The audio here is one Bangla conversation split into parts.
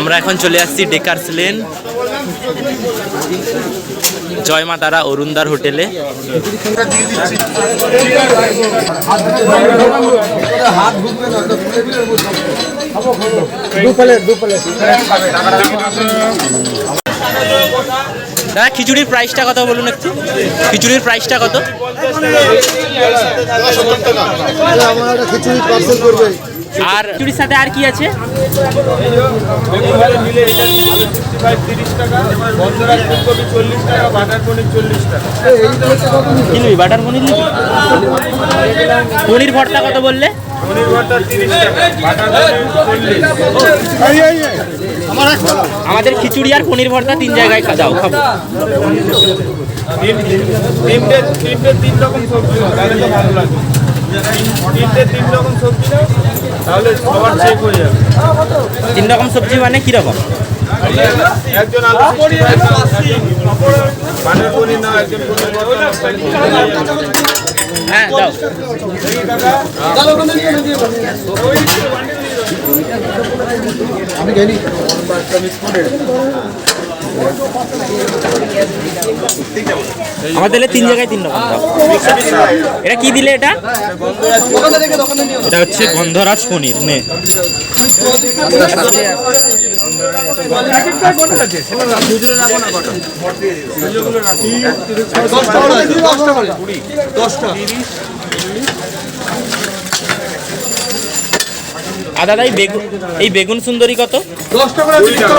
আমরা এখন চলে আসছি ডেকার্স লেন জয় মা তারা অরুণদার হোটেলে। দাদা, খিচুড়ির প্রাইসটা কত বলুন একটু? খিচুড়ির প্রাইসটা কত? খিচুড়ি পার্সেল করবে। আর খিচুড়ির সাথে আর কি আছে? বাটার পনির পনির ভর্তা কত বললে? আমাদের খিচুড়ি আর পনির ভর্তা তিন জায়গায় খা- দাও, খাব। তিন- রকম সবজি ভালো লাগবে। তিনটে তিন রকম সবজি তাহলে সবার সবজি মানে কীরকম? একজন আলু 65, পনির নাও একজন পনির ভর্তা নাও, হ্যাঁ আমি জানি তাহলে তিন জায়গায় তিন রকম এটা কি দিলে এটা? এটা হচ্ছে গন্ধরাজ পনির, নে। আর দাদা, এই বেগুন এই বেগুন সুন্দরী কত? করে টাকা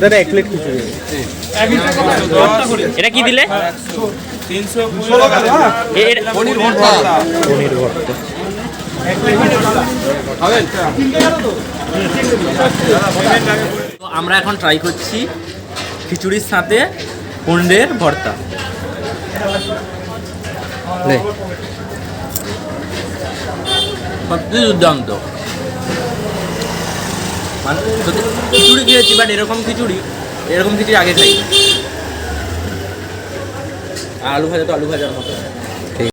দাদা এক এটা কি দিলে? আমরা এখন ট্রাই করছি খিচুড়ির সাথে পনিরের ভর্তা। সত্যি দুর্দান্ত। মানে খিচুড়ি খেয়েছি বাট এরকম খিচুড়ি এরকম খিচুড়ি আগে খাই আলু ভাজা তো আলু ভাজার মতো।